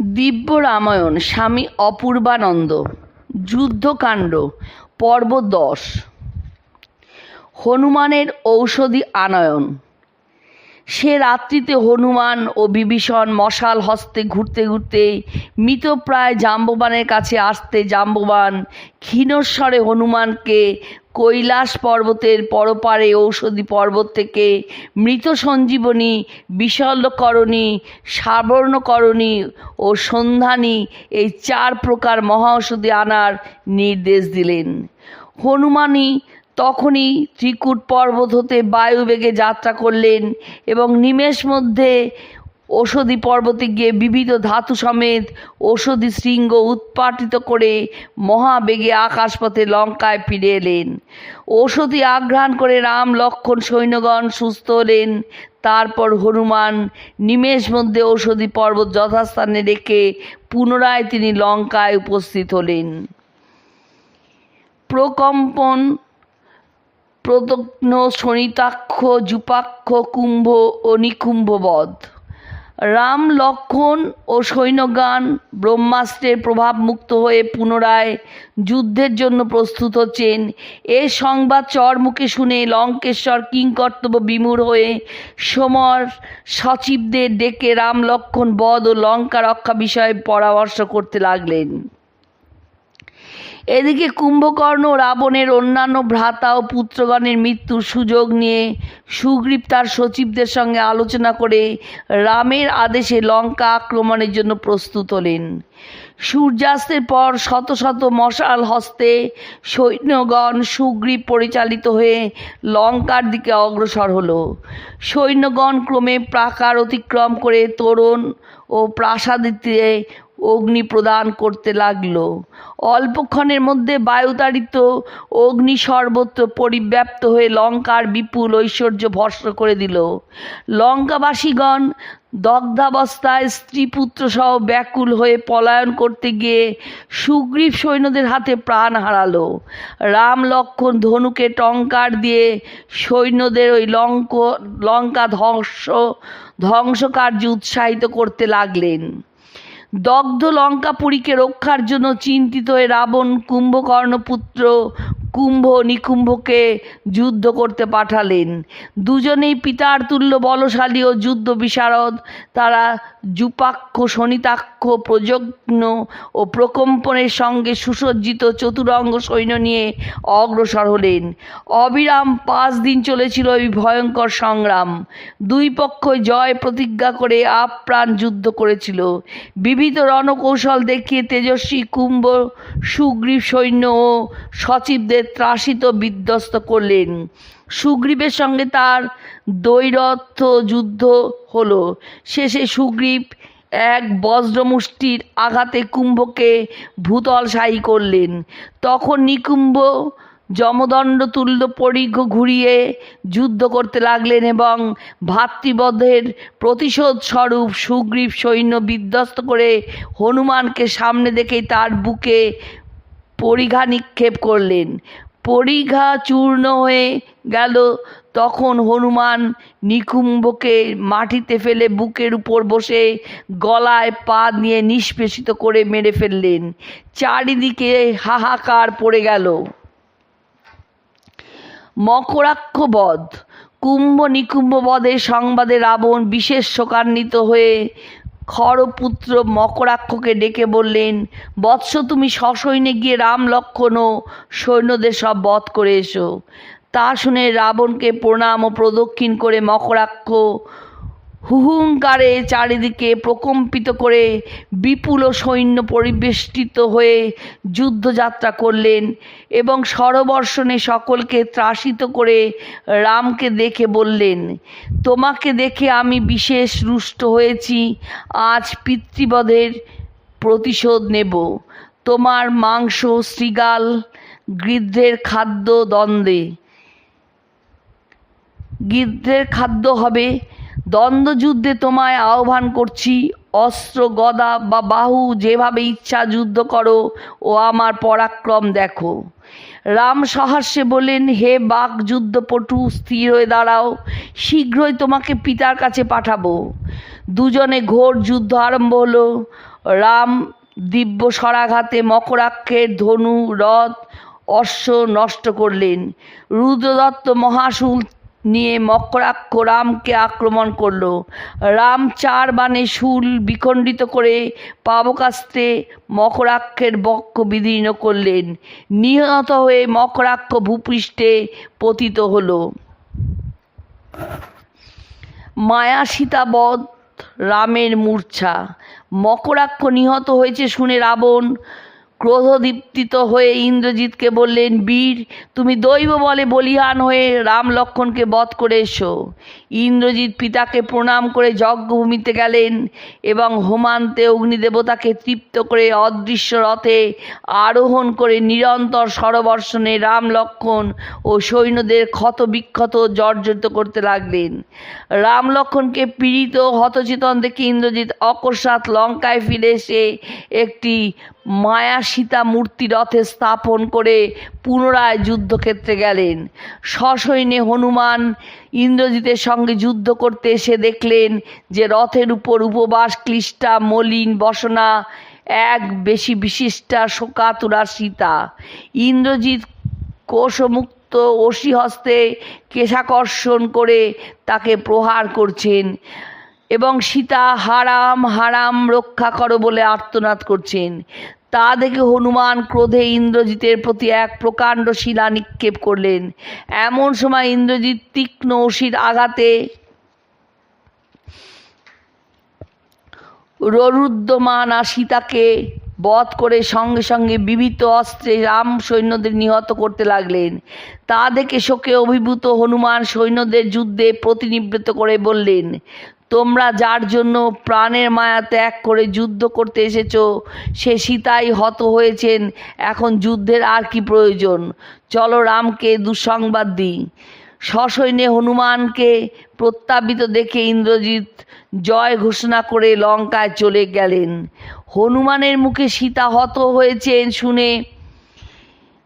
দিব্য রামায়ণ স্বামী অপূর্বানন্দ যুদ্ধকাণ্ড পর্ব দশ। হনুমানের ঔষধি আনয়ন। সে রাত্রিতে হনুমান ও বিভীষণ মশাল হস্তে ঘুরতে ঘুরতে মৃতপ্রায় জাম্ববানের কাছে আসতে জাম্ববান ক্ষীণস্বরে হনুমানকে কৈলাস পর্বতের পরপারে ঔষধি পর্বত থেকে মৃত সঞ্জীবনী বিশল্যকরণী সাবর্ণকরণী ও সন্ধানী এই চার প্রকার মহাঔষধি আনার নির্দেশ দিলেন। হনুমানই তখনই ত্রিকূট পর্বত হতে বায়ুবেগে যাত্রা করলেন এবং নিমেষ মধ্যে ঔষধি পর্বতে গিয়ে বিবিধ ধাতু সমেত ঔষধি শৃঙ্গ উৎপাটিত করে মহাবেগে আকাশপথে লঙ্কায় ফিরে এলেন। ঔষধি আঘ্রাণ করে রাম লক্ষণ সৈন্যগণ সুস্থ হলেন। তারপর হনুমান নিমেষ মধ্যে ঔষধি পর্বত যথাস্থানে রেখে পুনরায় তিনি লঙ্কায় উপস্থিত হলেন। প্রকম্পন প্রদগ্ন, শনিতাক্ষ, জুপাক্ষ, কুম্ভ ও নিকুম্ভবধ। রাম লক্ষণ ও সৈন্যগান ব্রহ্মাস্ত্রের প্রভাব মুক্ত হয়ে পুনরায় যুদ্ধের জন্য প্রস্তুত হচ্ছেন। এ সংবাদ চরমুখে শুনে লঙ্কেশ্বর কিংকর্তব্য বিমূঢ় হয়ে সমর সচিবদের ডেকে রাম লক্ষণ বধ ও লঙ্কা রক্ষা বিষয়ে পরামর্শ করতে লাগলেন। এদিকে কুম্ভকর্ণ, রাবণের অন্যান্য ভ্রাতা ও পুত্রগণের মৃত্যুর সুযোগ নিয়ে সুগ্রীব তার সচিবদের সঙ্গে আলোচনা করে রামের আদেশে লঙ্কা আক্রমণের জন্য প্রস্তুত হলেন। সূর্যাস্তের পর শত শত মশাল হস্তে সৈন্যগণ সুগ্রীব পরিচালিত হয়ে লঙ্কার দিকে অগ্রসর হলো। সৈন্যগণ ক্রমে প্রাকার অতিক্রম করে তোরণ ও প্রাসাদিতে অগ্নি প্রদান করতে লাগল। অল্পক্ষণের মধ্যে বায়ুতাড়িত অগ্নি সর্বত্র পরিব্যাপ্ত হয়ে লঙ্কার বিপুল ঐশ্বর্য ভস্ম করে দিল। লঙ্কাবাসীগণ দগ্ধাবস্থায় স্ত্রী পুত্র সহ ব্যাকুল হয়ে পলায়ন করতে গিয়ে সুগ্রীব সৈন্যদের হাতে প্রাণ হারালো। রাম লক্ষণ ধনুকে টঙ্কার দিয়ে সৈন্যদের ওই লঙ্ক, লঙ্কা ধ্বংস, ধ্বংসকার্য উৎসাহিত করতে লাগলেন। দগ্ধ লঙ্কাপুরীকে রক্ষার জন্য চিন্তিত হয়ে রাবণ কুম্ভকর্ণপুত্র কুম্ভ নিকুম্ভকে যুদ্ধ করতে পাঠালেন। দুজনেই পিতার তুল্য বলশালী ও যুদ্ধ বিশারদ। তারা জুপাক্ষ, শনিতাক্ষ প্রযত্ন ও প্রকম্পনের সঙ্গে সুসজ্জিত চতুরঙ্গ সৈন্য নিয়ে অগ্রসর হলেন। অবিরাম পাঁচ দিন চলেছিল এই ভয়ঙ্কর সংগ্রাম। দুই পক্ষই জয় প্রতিজ্ঞা করে আপ্রাণ যুদ্ধ করেছিল। বিবিধ রণকৌশল দেখিয়ে তেজস্বী কুম্ভ, সুগ্রীব সৈন্য ও সচিবদের ত্রাসিত বিধ্বস্ত করলেন। সুগ্রীবের সঙ্গে তার দৈরথ যুদ্ধ হলো। শেষে সুগ্রীব এক বজ্রমুষ্টির আঘাতে কুম্ভকে ভূতলশায়ী করলেন। তখন নিকুম্ভ যমদণ্ড তুল্য পরিঘ ঘুরিয়ে যুদ্ধ করতে লাগলেন এবং ভাতৃবধের প্রতিশোধ স্বরূপ সুগ্রীব সৈন্য বিধ্বস্ত করে হনুমানকে সামনে দেখেই তার বুকে পরিঘা নিক্ষেপ করলেন। পরিঘা চূর্ণ হয়ে গেল তখন হনুমান নিকুম্ভকে মাটিতে ফেলে বুকের উপর বসে গলায় পা নিয়ে নিষ্পেষিত করে মেরে ফেললেন। চারিদিকে হাহাকার পড়ে গেল। মকরাক্ষ বধ। কুম্ভ নিকুম্ভ বধের সংবাদে রাবণ বিশেষ শোকান্বিত হয়ে খরপুত্র মকরাক্ষকে ডেকে বললেন, বৎস তুমি সসৈন্যে গিয়ে রাম লক্ষণ ও সৈন্যদের সব বধ করে এসো। তা শুনে রাবণকে প্রণাম ও প্রদক্ষিণ করে মকরাক্ষ হুহুঙ্কারে চারিদিকে প্রকম্পিত করে বিপুল সৈন্য পরিবেষ্টিত হয়ে যুদ্ধযাত্রা করলেন এবং সরবর্ষণে সকলকে ত্রাসিত করে রামকে দেখে বললেন, তোমাকে দেখে আমি বিশেষ রুষ্ট হয়েছি, আজ পিতৃবধের প্রতিশোধ নেব। তোমার মাংস, শৃগাল, গৃদ্ধের খাদ্য, দ্বন্দ্বে গিদ্ধের খাদ্য হবে। দ্বন্দ্বযুদ্ধে তোমায় আহ্বান করছি, অস্ত্র, গদা বা বাহু, যেভাবে ইচ্ছা যুদ্ধ করো ও আমার পরাক্রম দেখো। রাম সহাস্যে বললেন, হে বাক যুদ্ধপটু, স্থির হয়ে দাঁড়াও, শীঘ্রই তোমাকে পিতার কাছে পাঠাবো। দুজনে ঘোর যুদ্ধ আরম্ভ হলো। রাম দিব্য স্বরাঘাতে মকরাক্ষের ধনু রথ অশ্ব নষ্ট করলেন। রুদ্রদত্ত মহাশুল নিয়ে মকরাক্ষ রামকে আক্রমণ করল। রাম চার বাণে শুল বিখণ্ডিত করে পাবকাস্তে মকরাক্ষের বক্ষ বিদীর্ণ করলেন। নিহত হয়ে মকরাক্ষ ভূপৃষ্ঠে পতিত হলো। মায়া সীতাবধ রামের মূর্ছা। মকরাক্ষ নিহত হয়েছে শুনে রাবণ ক্রোধদীপ্তিত হয়ে ইন্দ্রজিৎকে বললেন, বীর, তুমি দৈব বলে বলিহান হয়ে রাম লক্ষণকে বধ করে এসো। ইন্দ্রজিৎ পিতাকে প্রণাম করে যজ্ঞভূমিতে গেলেন এবং হোমান্তে অগ্নিদেবতাকে তৃপ্ত করে অদৃশ্য রথে আরোহণ করে নিরন্তর সরবর্ষণে রাম লক্ষণ ও সৈন্যদের ক্ষত বিক্ষত জর্জরিত করতে লাগলেন। রাম লক্ষণকে পীড়িত হতচেতন দেখে ইন্দ্রজিৎ অকস্মাৎ লঙ্কায় ফিরে এসে একটি মায়া সীতা মূর্তি রথে স্থাপন করে পুনরায় যুদ্ধক্ষেত্রে গেলেন। সসৈন্যে হনুমান ইন্দ্রজিতের সঙ্গে যুদ্ধ করতে এসে দেখলেন যে রথের উপর উপবাস, ক্লিষ্টা, মলিন বসনা, এক বেশি বিশিষ্টা শোকাতুরা সীতা। ইন্দ্রজিৎ কোষমুক্ত তো অসি হস্তে কেশাকর্ষণ করে তাকে প্রহার করছেন। এবং সীতা, হারাম হারাম রক্ষা করো বলে আর্তনাদ করছেন। তা দেখে হনুমান ক্রোধে ইন্দ্রজিতের প্রতি এক প্রকাণ্ড শিলা নিক্ষেপ করলেন। এমন সময় ইন্দ্রজিৎ তীক্ষ্ণ অসির আঘাতে ররুদ্যমানা সীতাকে বধ করে সঙ্গে সঙ্গে বিবিত অস্ত্রে রাম সৈন্যদের নিহত করতে লাগলেন। তা দেখে শোকে অভিভূত হনুমান সৈন্যদের যুদ্ধে প্রতিনিবৃত্ত করে বললেন তোমরা যার জন্য প্রাণের মায়া ত্যাগ করে যুদ্ধ করতে এসেছ, সে সীতাই হত হয়েছেন। এখন যুদ্ধের আর কি প্রয়োজন? চলো রামকে দুঃসংবাদ দিই। সসৈন্যে হনুমানকে প্রত্যাবিত দেখে ইন্দ্রজিৎ জয় ঘোষণা করে লঙ্কায় চলে গেলেন। হনুমানের মুখে সীতা হত হয়েছেন শুনে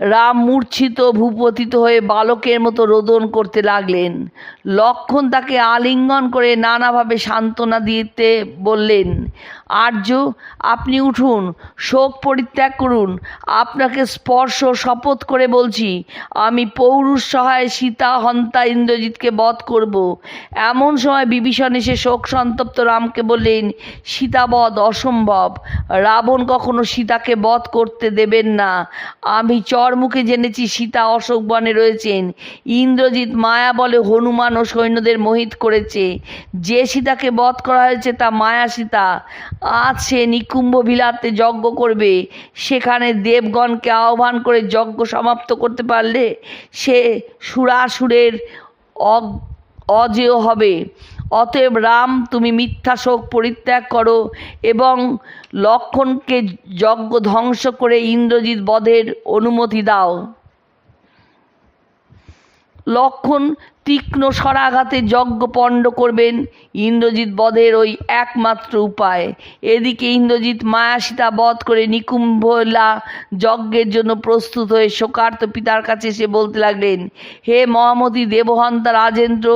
রাম মূর্ছিত, ভূপতিত হয়ে বালকের মতো রোদন করতে লাগলেন। লক্ষণ তাকে আলিঙ্গন করে নানাভাবে সান্ত্বনা দিতে বললেন, আর্য, আপনি উঠুন, শোক পরিত্যাগ করুন। আপনাকে স্পর্শ শপথ করে বলছি, আমি পৌরুষ সহায় সীতা হন্তা ইন্দ্রজিৎকে বধ করব। এমন সময় বিভীষণ এসে শোক সন্তপ্ত রামকে বললেন সীতাবধ অসম্ভব। রাবণ কখনো সীতাকে বধ করতে দেবেন না। আমি চরমুখে জেনেছি সীতা অশোক বনে রয়েছেন। ইন্দ্রজিৎ মায়া বলে হনুমান ও সৈন্যদের মোহিত করেছে। যে সীতাকে বধ করা হয়েছে তা মায়া সীতা। আজ সে নিকুম্ভ বিলাতে যজ্ঞ করবে। সেখানে দেবগণকে আহ্বান করে যজ্ঞ সমাপ্ত করতে পারলে সে সুরাসুরের অগ- অজেয় হবে। অতএব রাম, তুমি মিথ্যা শোক পরিত্যাগ করো এবং লক্ষণকে যজ্ঞ ধ্বংস করে ইন্দ্রজিৎ বধের অনুমতি দাও। লক্ষণ তীক্ষ্ণ স্বরাঘাতে যজ্ঞ পণ্ড করবেন ইন্দ্রজিৎ বধের ওই একমাত্র উপায়। এদিকে ইন্দ্রজিৎ মায়া সীতা বধ করে নিকুম্ভলা যজ্ঞের জন্য প্রস্তুত হয়ে শোকার্ত পিতার কাছে এসে বলতে লাগলেন, হে মহামতি দেবহন্তা রাজেন্দ্র,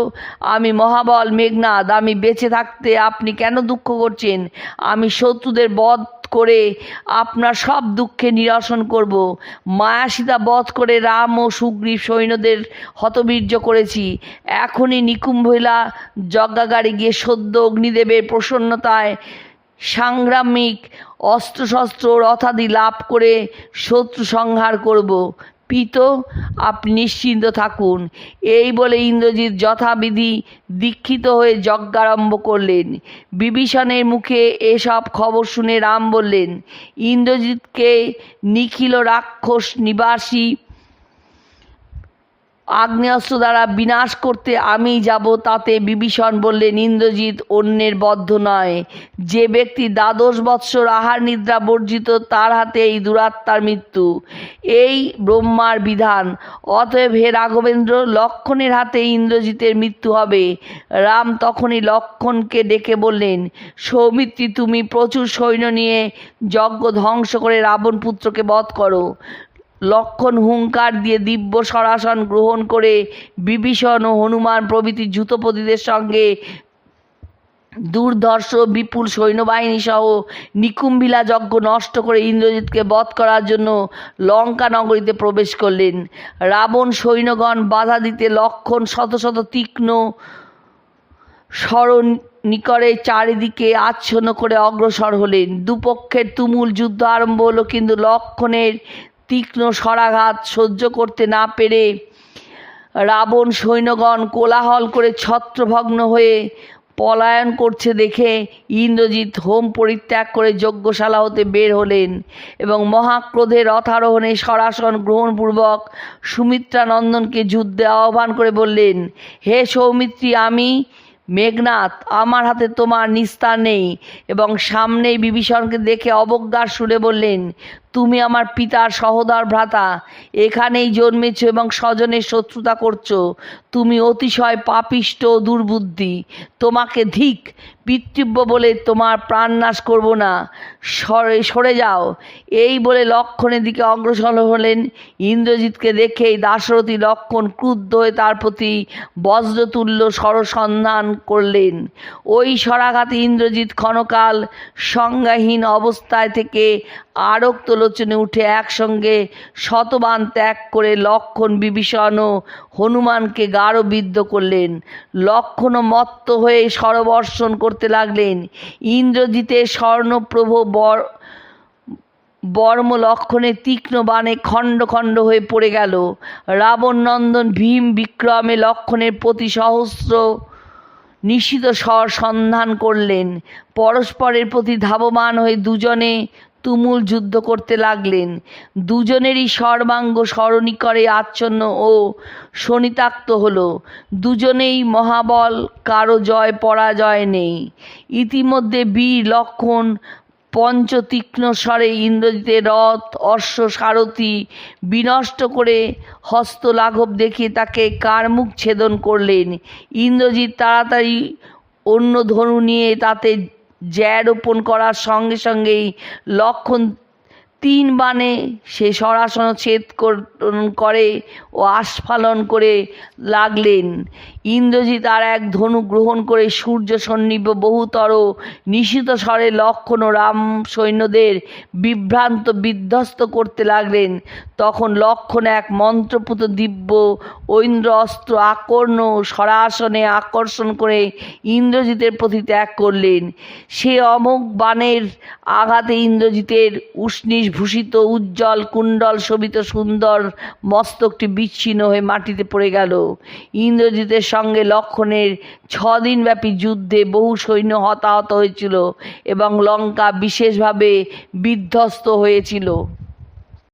আমি মহাবল মেঘনাদ, আমি বেঁচে থাকতে আপনি কেন দুঃখ করছেন? আমি শত্রুদের বধ করে আপনার সব দুঃখে নিরসন করব। মায়া সীতা বধ করে রাম ও সুগ্রীব সৈন্যদের হতবীর্য করেছি। এখনই নিকুম্ভলা যজ্ঞাগারে গিয়ে সদ্য অগ্নিদেবের প্রসন্নতায় সাংগ্রামিক অস্ত্রশস্ত্র রথাদি লাভ করে শত্রু সংহার করব। পিত আপনি নিশ্চিন্ত থাকুন। এই বলে ইন্দ্রজিৎ যথাবিধি দীক্ষিত হয়ে যজ্ঞারম্ভ করলেন। বিভীষণের মুখে এসব খবর শুনে রাম বললেন, ইন্দ্রজিৎকে নিখিল রাক্ষস নিবাসী আগ্নেয়াস্ত্র দ্বারা বিনাশ করতে আমি যাব, তাতে বিভীষণ বললেন ইন্দ্রজিৎ অন্যের বদ্ধ নয়। যে ব্যক্তি দ্বাদশ বৎসর আহার নিদ্রা বর্জিত, তার হাতে এই দুরাত্মার মৃত্যু। এই ব্রহ্মার বিধান। অতএব হে রাঘবেন্দ্র, লক্ষণের হাতে ইন্দ্রজিতের মৃত্যু হবে। রাম তখনই লক্ষণকে ডেকে বললেন, সৌমিত্রী, তুমি প্রচুর সৈন্য নিয়ে যজ্ঞ ধ্বংস করে রাবণ পুত্রকে বধ করো। লক্ষণ হুঙ্কার দিয়ে দিব্য সরাসন গ্রহণ করে বিভীষণ ও হনুমান প্রভৃতি যুতপতিদের সঙ্গে দুর্ধর্ষ, বিপুল সৈন্যবাহিনী সহ নিকুম্ভিলা যজ্ঞ নষ্ট করে ইন্দ্রজিৎকে বধ করার জন্য লঙ্কা নগরীতে প্রবেশ করলেন। রাবণ সৈন্যগণ বাধা দিতে লক্ষণ শত শত তীক্ষ্ণ স্মরণিকরে চারিদিকে আচ্ছন্ন করে অগ্রসর হলেন। দুপক্ষের তুমুল যুদ্ধ আরম্ভ হলো, কিন্তু লক্ষণের তীক্ষ্ণ স্বরাঘাত সহ্য করতে না পেরে রাবণ সৈন্যগণ কোলাহল করে ছত্রভগ্ন হয়ে পলায়ন করছে দেখে ইন্দ্রজিৎ হোম পরিত্যাগ করে যজ্ঞশালা হতে বের হলেন এবং মহাক্রোধে রথারোহণে সরাসন গ্রহণপূর্বক সুমিত্রা নন্দনকে যুদ্ধে আহ্বান করে বললেন, হে সৌমিত্রী, আমি মেঘনাথ, আমার হাতে তোমার নিস্তার নেই। এবং সামনেই বিভীষণকে দেখে অবজ্ঞার সুরে বললেন তুমি আমার পিতার সহদর ভ্রাতা, এখানেই জন্মেছ এবং স্বজনের শত্রুতা করছ। তুমি অতিশয় পাপিষ্ট দুর্বুদ্ধি, তোমাকে ধিক, পিতৃব্য বলে তোমার প্রাণনাশ করব না। সরে সরে যাও। এই বলে লক্ষণের দিকে অগ্রসর হলেন। ইন্দ্রজিৎকে দেখেই দাশরথী লক্ষণ ক্রুদ্ধ হয়ে তার প্রতি বজ্রতুল্য সরসন্ধান করলেন। ওই সরাঘাতে ইন্দ্রজিৎ ক্ষণকাল সংজ্ঞাহীন অবস্থায় থেকে আরক্ত লোচনে উঠে একসঙ্গে শতবান ত্যাগ করে লক্ষণ বিভীষণ ও হনুমানকে গাঢ় বিদ্ধ করলেন। লক্ষণ মত্ত হয়ে সরবর্ষণ করতে লাগলেন। ইন্দ্রজিতে স্বর্ণপ্রভ বর, বর্ম লক্ষণে তীক্ষ্ণ বাণে খণ্ড খণ্ড হয়ে পড়ে গেল। রাবণ নন্দন ভীম বিক্রমে লক্ষণের প্রতি সহস্র নিশ্চিত স্বর সন্ধান করলেন। পরস্পরের প্রতি ধাবমান হয়ে দুজনে তুমুল যুদ্ধ করতে লাগলেন। দুজনেরই সর্বাঙ্গ স্মরণিকরে আচ্ছন্ন ও শনিতাক্ত হল। দুজনেই মহাবল, কারও জয়, পরাজয় নেই। ইতিমধ্যে বীর, লক্ষণ, পঞ্চতীক্ষ্ণ স্বরে ইন্দ্রজিতের রথ, অশ্ব সারথি বিনষ্ট করে হস্তলাঘব দেখিয়ে তাকে কারমুখ ছেদন করলেন। ইন্দ্রজিৎ তাড়াতাড়ি অন্য ধনু নিয়ে তাতে জ্যা রোপণ করার সঙ্গে সঙ্গেই লক্ষণ তিন বাণে সে সরাসন ছেদ কর- ও আস্ফালন করে লাগলেন। ইন্দ্রজিৎ আর এক ধনু গ্রহণ করে সূর্য সন্নিভ বহুতর নিশিত স্বরে লক্ষণ ও রাম সৈন্যদের বিভ্রান্ত বিধ্বস্ত করতে লাগলেন। তখন লক্ষণ এক মন্ত্রপুত দিব্য ঐন্দ্র অস্ত্র আকর্ণ সরাসনে আকর্ষণ করে ইন্দ্রজিতের প্রতি ত্যাগ করলেন। সে অমোঘ বাণের আঘাতে ইন্দ্রজিতের উষ্ণিস ভূষিত উজ্জ্বল কুণ্ডল শোভিত সুন্দর মস্তকটি বিচ্ছিন্ন হয়ে মাটিতে পড়ে গেল ইন্দ্রজিতের সঙ্গে লক্ষণের ছদিনব্যাপী যুদ্ধে বহু সৈন্য হতাহত হয়েছিল এবং লঙ্কা বিশেষভাবে বিধ্বস্ত হয়েছিল